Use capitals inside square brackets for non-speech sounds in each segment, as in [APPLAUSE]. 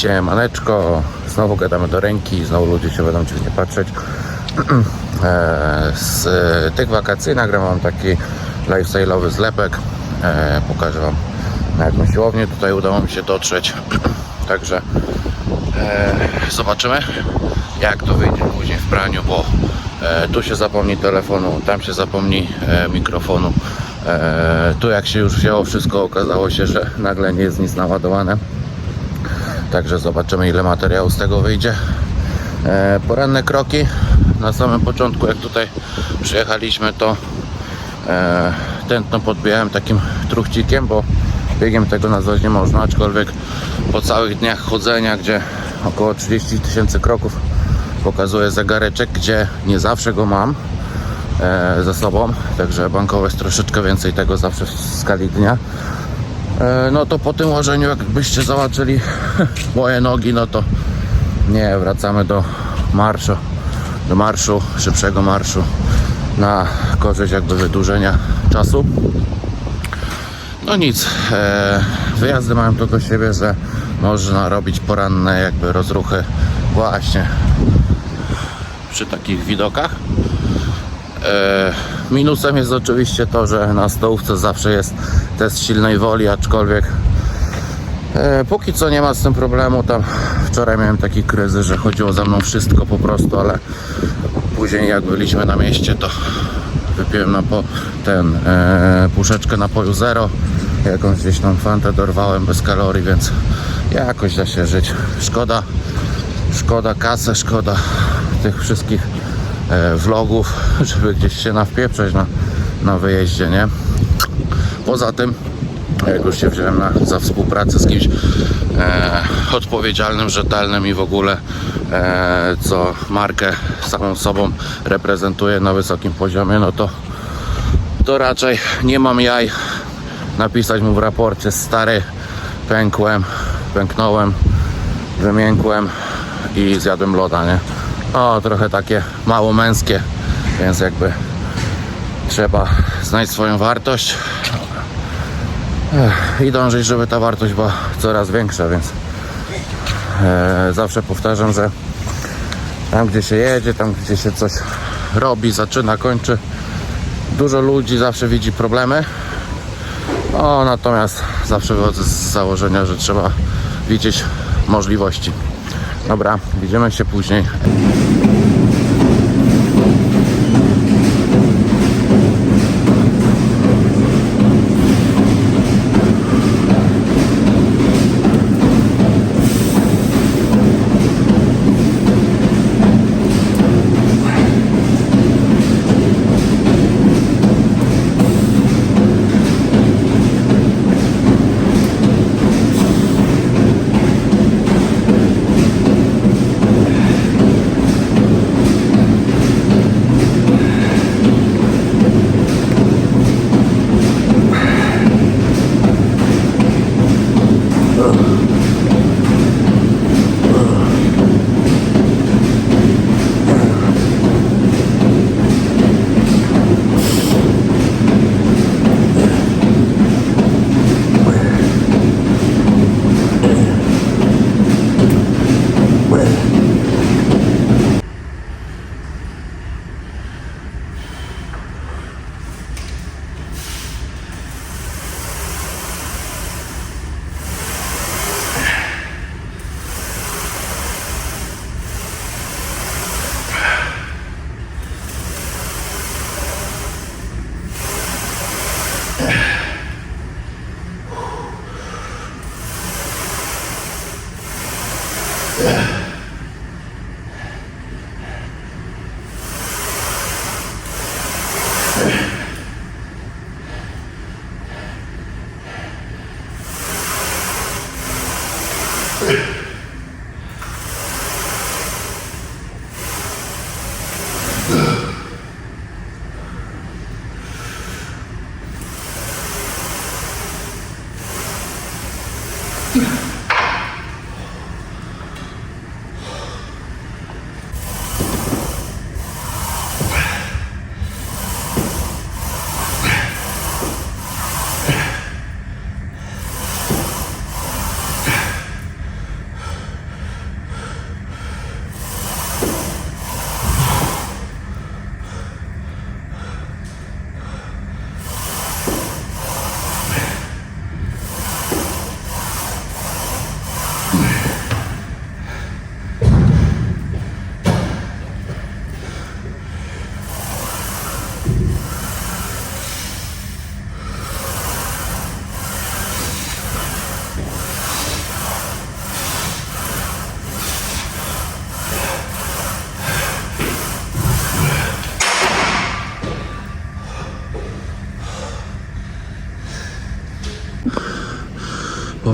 Siemaneczko, znowu gadamy do ręki, znowu ludzie się będą dziwnie patrzeć. [CLEARS THROAT] E, Z tych wakacji nagram wam taki lifestyle'owy zlepek. E, Pokażę wam na jaką siłownię tutaj udało mi się dotrzeć. [CLEARS THROAT] Także e, zobaczymy jak to wyjdzie później w praniu, bo tu się zapomni telefonu, tam się zapomni mikrofonu. Tu jak się już wzięło wszystko okazało się, że nagle nie jest nic naładowane. Także zobaczymy ile materiału z tego wyjdzie. E, poranne kroki. Na samym początku jak tutaj przyjechaliśmy to e, tętno podbijałem takim truchcikiem, bo biegiem tego nazwać nie można, aczkolwiek po całych dniach chodzenia, gdzie około 30 tysięcy kroków pokazuje zegareczek, gdzie nie zawsze go mam e, ze sobą, także bankowe jest troszeczkę więcej tego zawsze w skali dnia. E, no to po tym łożeniu, jakbyście zobaczyli [LAUGHS] moje nogi, no to nie, wracamy do marszu, do marszu, szybszego marszu na korzyść jakby wydłużenia czasu. No nic, e, wyjazdy mają do siebie, że można robić poranne jakby rozruchy właśnie przy takich widokach. E, minusem jest oczywiście to, że na stołówce zawsze jest test silnej woli, aczkolwiek e, póki co nie ma z tym problemu. Tam wczoraj miałem taki kryzys, że chodziło za mną wszystko po prostu, ale później jak byliśmy na mieście, to wypiłem napo- ten e, puszeczkę napoju zero, jakąś gdzieś tam fantę dorwałem bez kalorii, więc jakoś da się żyć. Szkoda, szkoda kasy, szkoda tych wszystkich vlogów, [LAUGHS] żeby gdzieś się nawpieprzeć na, na wyjeździe, nie? Poza tym, jak już się wziąłem na, za współpracę z kimś e, odpowiedzialnym, rzetelnym i w ogóle e, co markę samą sobą reprezentuje na wysokim poziomie, no to to raczej nie mam jaj napisać mu w raporcie stary, pękłem, pęknąłem, wymiękłem i zjadłem loda, nie? O, trochę takie mało męskie, więc jakby trzeba znać swoją wartość i dążyć, żeby ta wartość była coraz większa, więc e, zawsze powtarzam, że tam gdzie się jedzie, tam gdzie się coś robi, zaczyna, kończy, dużo ludzi zawsze widzi problemy, no, natomiast zawsze wychodzę z założenia, że trzeba widzieć możliwości. Dobra, widzimy się później.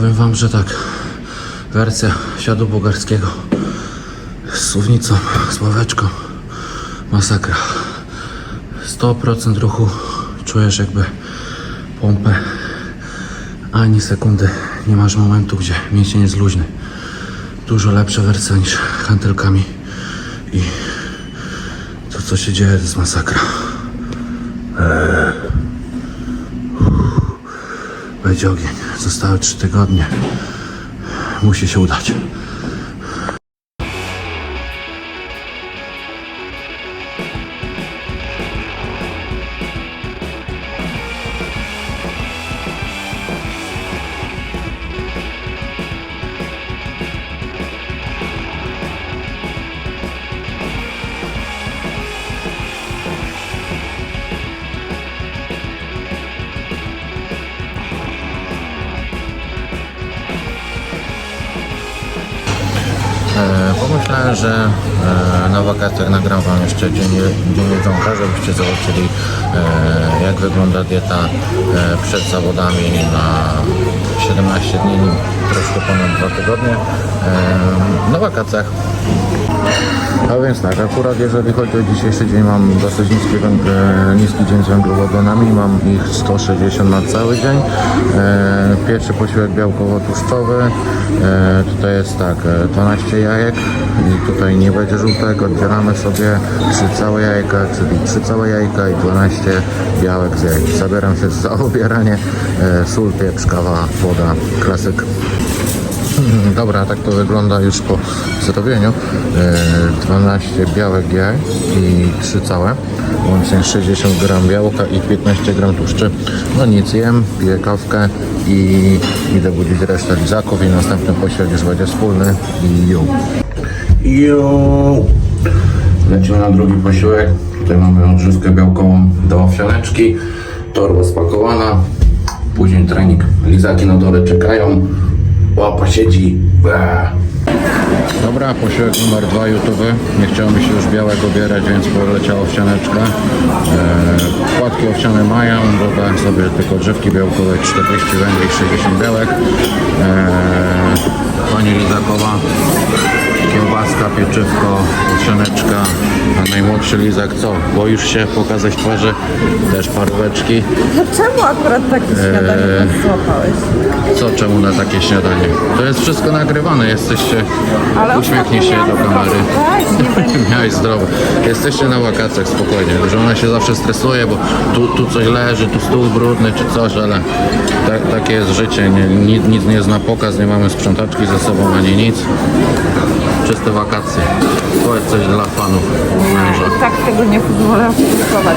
Powiem wam, że tak. Wersja siadu bułgarskiego z suwnicą, z ławeczką. Masakra. 100% ruchu. Czujesz jakby pompę. Ani sekundy nie masz momentu, gdzie mięsień jest luźny. Dużo lepsza wersja niż hantelkami. I to co się dzieje to jest masakra. Będzie ogień. Zostały 3 tygodnie. Musi się udać. Że e, na wakacjach nagram Wam jeszcze dzień, dzień jedzonka, żebyście zobaczyli e, jak wygląda dieta e, przed zawodami na 17 dni, troszkę ponad 2 tygodnie na wakacjach. A więc tak, akurat jeżeli chodzi o dzisiejszy dzień mam dosyć niski, niski dzień z węglowodanami, mam ich 160 na cały dzień. Pierwszy posiłek białkowo-tłuszczowy, tutaj jest tak, e, 12 jajek i tutaj nie będzie żółtek, oddzielamy sobie 3 całe jajka, czyli 3 całe jajka i 12 białek z jajek. Zabieram się za obieranie, e, sól, pieprz, kawa, woda, klasyk. [LAUGHS] Dobra, tak to wygląda już po zrobieniu. E, 12 białek jaj i 3 całe. Łącznie 60 gram białka i 15 gram tłuszczy. No nic, jem, piję kawkę i idę budzić resztę lizaków i następny posiłek już będzie wspólny i ju. Ju. Lecimy na drugi posiłek. Tutaj mamy odżywkę białkową do owsianeczki. Torba spakowana. Później trening. Lizaki na dole czekają. Łapa siedzi. Bää. Dobra, posiłek numer dwa jutowy. Nie chciało mi się już białek obierać, więc poleciała owsianeczka. Eee, płatki owsiane mają, dodałem sobie tylko odżywki białkowe 40 węgli, 60 białek. Eee, pani lizakowa, kiełbaska, pieczywko, owsianeczka. A najmłodszy lizak co? Boisz się pokazać twarzy? Też paróweczki. No czemu akurat takie śniadanie nas złapałeś? Co, czemu na takie śniadanie? To jest wszystko nagrywane, jesteście... Uśmiechnij się do kamery. [LAUGHS] Będę. Miałeś zdrowo. Jesteście na wakacjach spokojnie. Żona się zawsze stresuje, bo tu, tu coś leży, tu stół brudny czy coś, ale tak, takie jest życie. Nie, nic, nic nie zna pokaz, nie mamy sprzątaczki ze sobą ani nic. Czyste wakacje. Powiedz coś dla fanów męża. Tak tego nie pozwolę opublikować.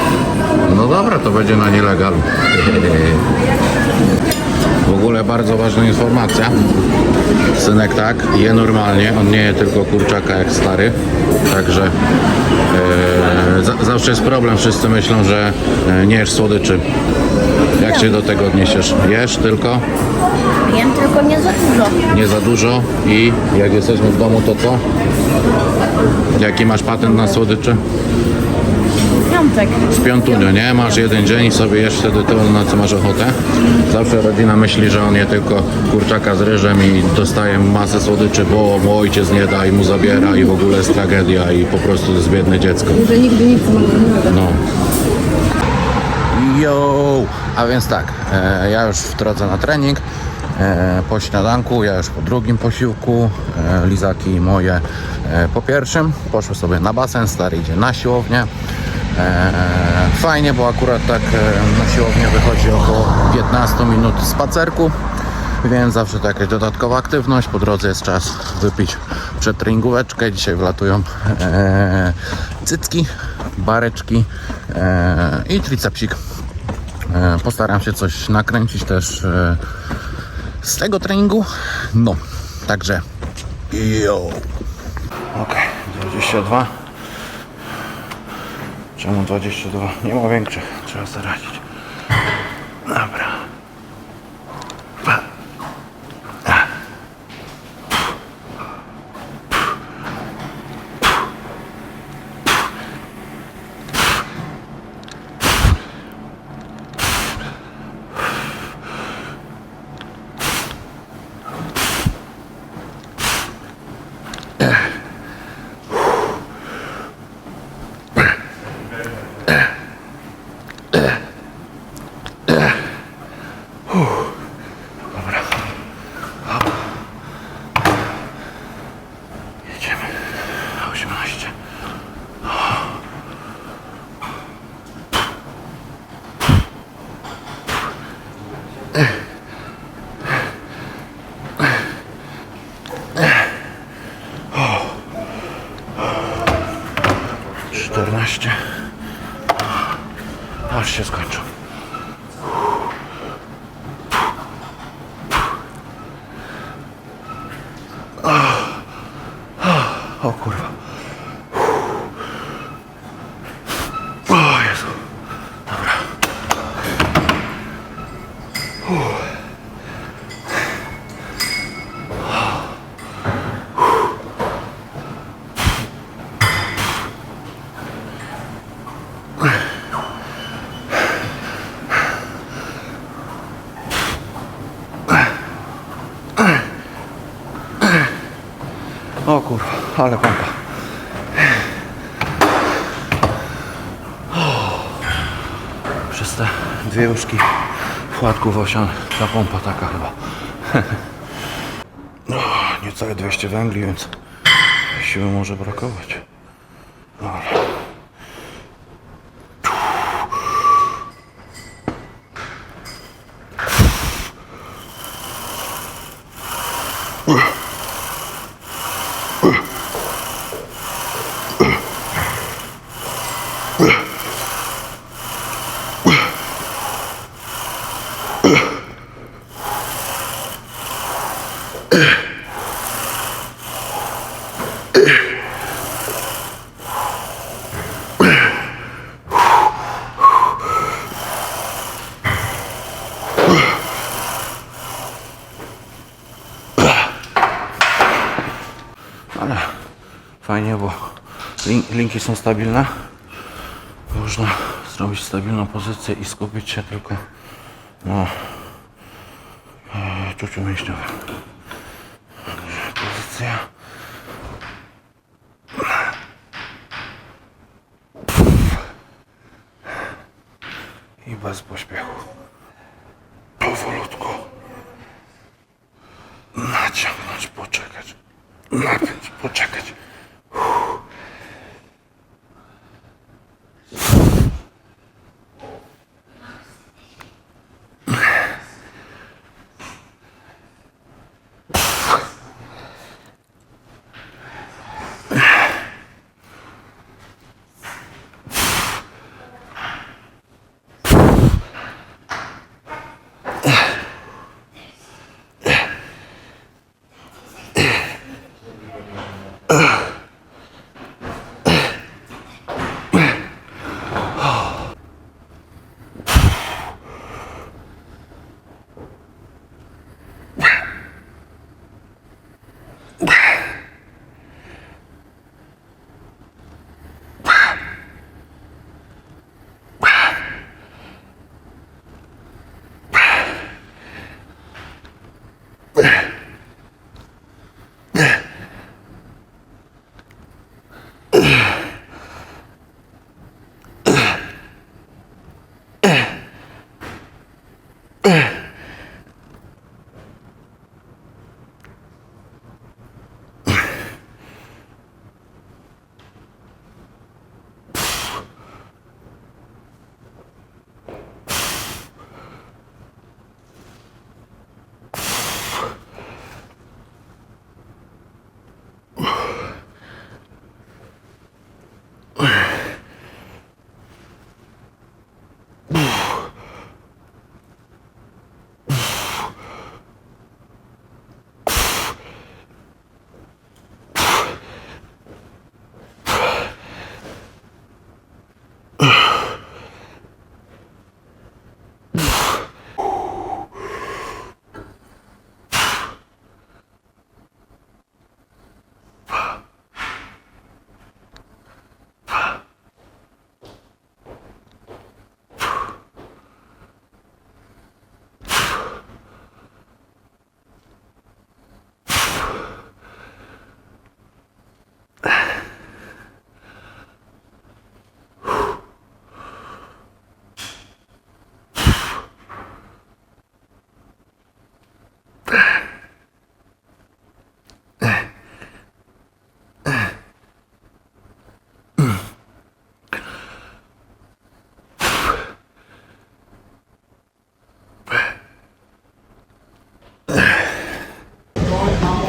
No dobra, to będzie na nielegalu. [LAUGHS] W ogóle bardzo ważna informacja. Synek tak, je normalnie, on nie je tylko kurczaka jak stary. Także e, za, zawsze jest problem, wszyscy myślą, że e, nie jesz słodyczy. Jak się do tego odniesiesz? Jesz tylko, Jem tylko nie za dużo. nie za dużo i jak jesteśmy w domu to co? Jaki masz patent na słodycze? Piątek. W piątunio, nie? Masz jeden dzień i sobie jesz wtedy to, na co masz ochotę. Zawsze rodzina myśli, że on je tylko kurczaka z ryżem i dostaje masę słodyczy, bo mu ojciec nie da i mu zabiera i w ogóle jest tragedia i po prostu jest biedne dziecko. Że nigdy nic nie. No. Yo! A więc tak, e, ja już w drodze na trening. E, po śniadanku, ja już po drugim posiłku, e, lizaki moje e, po pierwszym. Poszły sobie na basen, stary idzie na siłownię. E, fajnie, bo akurat tak e, na siłownię wychodzi około 15 minut spacerku, więc zawsze to jakaś dodatkowa aktywność. Po drodze jest czas wypić przetreningóweczkę. Dzisiaj wlatują e, cycki, bareczki i tricepsik. Postaram się coś nakręcić też z tego treningu. No, także yo. Ok, 22. Czemu 22? Nie ma większych, trzeba zaradzić. Dobra. Pa. A. Jedziemy. 18. Czternaście. Aż się skończą. O kurwa. O Jezu. Dobra. O kurwa, ale pompa. Płatków owsian ta pompa taka chyba. [LAUGHS] No, niecałe 200 węgli, więc siły może brakować. Dobra. Ale fajnie, bo lin- linki są stabilne. Można zrobić stabilną pozycję i skupić się tylko na e, czuciu mięśniowym. Pozycja.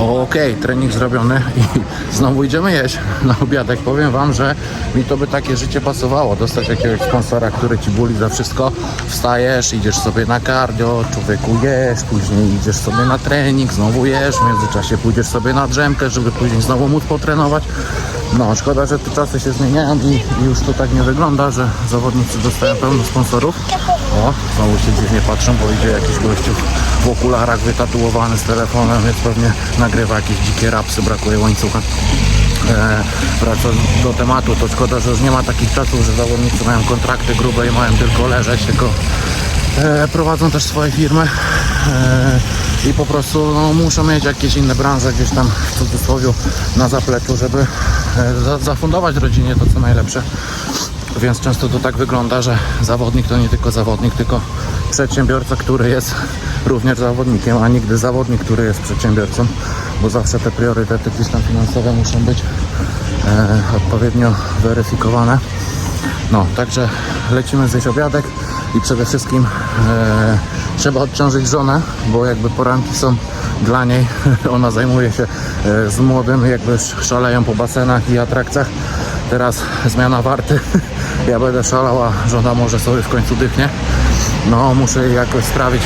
Okej, trening zrobiony i [LAUGHS] znowu idziemy jeść na obiadek. Powiem Wam, że mi to by takie życie pasowało. Dostać jakiegoś sponsora, który Ci buli za wszystko. Wstajesz, idziesz sobie na cardio, człowieku jesz, później idziesz sobie na trening, znowu jesz, w międzyczasie pójdziesz sobie na drzemkę, żeby później znowu móc potrenować. No, szkoda, że te czasy się zmieniają i, i już to tak nie wygląda, że zawodnicy dostają pełno sponsorów. O, znowu się dziwnie patrzą, bo idzie jakiś gościu w okularach wytatuowany z telefonem, więc pewnie nagrywa jakieś dzikie rapsy, brakuje łańcucha. E, wracając do tematu, to szkoda, że już nie ma takich czasów, że zawodnicy mają kontrakty grube i mają tylko leżeć, tylko e, prowadzą też swoje firmy e, i po prostu no, muszą mieć jakieś inne branże gdzieś tam w cudzysłowie na zapleczu, żeby e, za, zafundować rodzinie to co najlepsze. Więc często to tak wygląda, że zawodnik to nie tylko zawodnik, tylko przedsiębiorca, który jest również zawodnikiem, a nigdy zawodnik, który jest przedsiębiorcą, bo zawsze te priorytety gdzieś tam finansowe muszą być e, odpowiednio weryfikowane. No, także lecimy zjeść obiadek i przede wszystkim e, trzeba odciążyć żonę, bo jakby poranki są dla niej. [LAUGHS] Ona zajmuje się e, z młodym, jakby sz- szaleją po basenach i atrakcjach. Teraz zmiana warty. [LAUGHS] Ja będę szalała, żona może sobie w końcu dychnie. No, muszę jej jakoś sprawić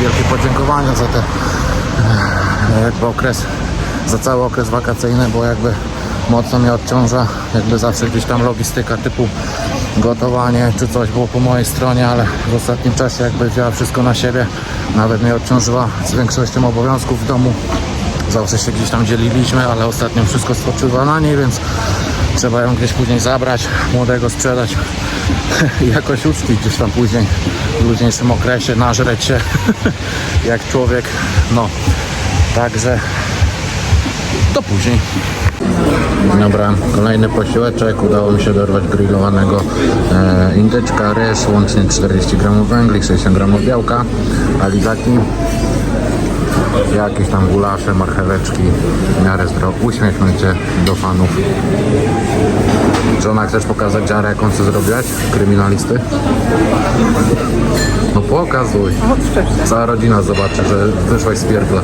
wielkie podziękowania za te e, jakby okres, za cały okres wakacyjny, bo jakby mocno mnie odciąża, jakby zawsze gdzieś tam logistyka typu gotowanie czy coś było po mojej stronie, ale w ostatnim czasie jakby wzięła wszystko na siebie, nawet mnie odciążyła z większością obowiązków w domu. Zawsze się gdzieś tam dzieliliśmy, ale ostatnio wszystko spoczywa na niej, więc trzeba ją gdzieś później zabrać, młodego sprzedać i [LAUGHS] jakoś uczcić gdzieś tam później w luźniejszym okresie, nażreć się [LAUGHS] jak człowiek, no także do później. Dobra, kolejny posiłeczek. Udało mi się dorwać grillowanego e, indyczka, ryż, łącznie 40 gramów węgli, 60 gramów białka, alizaki, jakieś tam gulasze, marcheweczki, w miarę zdrowo. Uśmiechnijcie do fanów. Żona, chcesz pokazać dziarę, jaką co zrobiłaś? Kryminalisty? No pokazuj. Cała rodzina zobaczy, że wyszłaś z pierdla.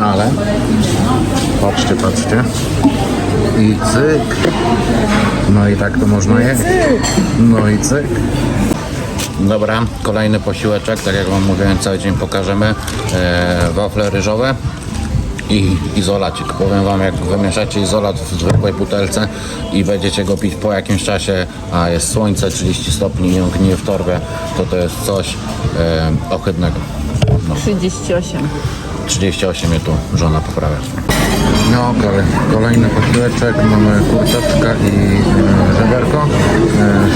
[LAUGHS] Ale patrzcie, patrzcie. I cyk. No i tak to można jeść. No i cyk. Dobra, kolejny posiłeczek, tak jak Wam mówiłem, cały dzień pokażemy. E, wafle ryżowe i izolacik. Powiem Wam, jak wymieszacie izolat w zwykłej butelce i będziecie go pić po jakimś czasie, a jest słońce 30 stopni i on gnije w torbie, to to jest coś e, ohydnego. No. 38. 38 mnie tu żona poprawia. No kolej, kolejny posiłeczek, mamy kurczaczka i e, żeberko,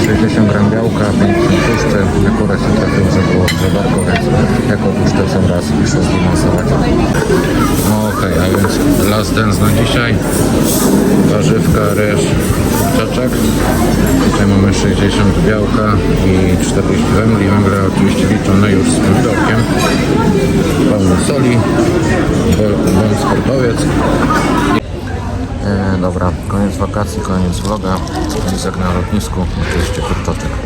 e, 60 gram białka, 5 tłuszczy, akurat się trafił, że było żeberko, więc jako tłuszcze sam raz muszę zbilansować. No okej, a więc last dance na dzisiaj, warzywka, ryż, kurczaczek, tutaj mamy 60 białka i 40 węgli, węgle oczywiście liczone już z pomidorkiem, pełno soli, bądź sportowiec. E, dobra, koniec wakacji, koniec vloga. Lizak na lotnisku, oczywiście kurczaczek.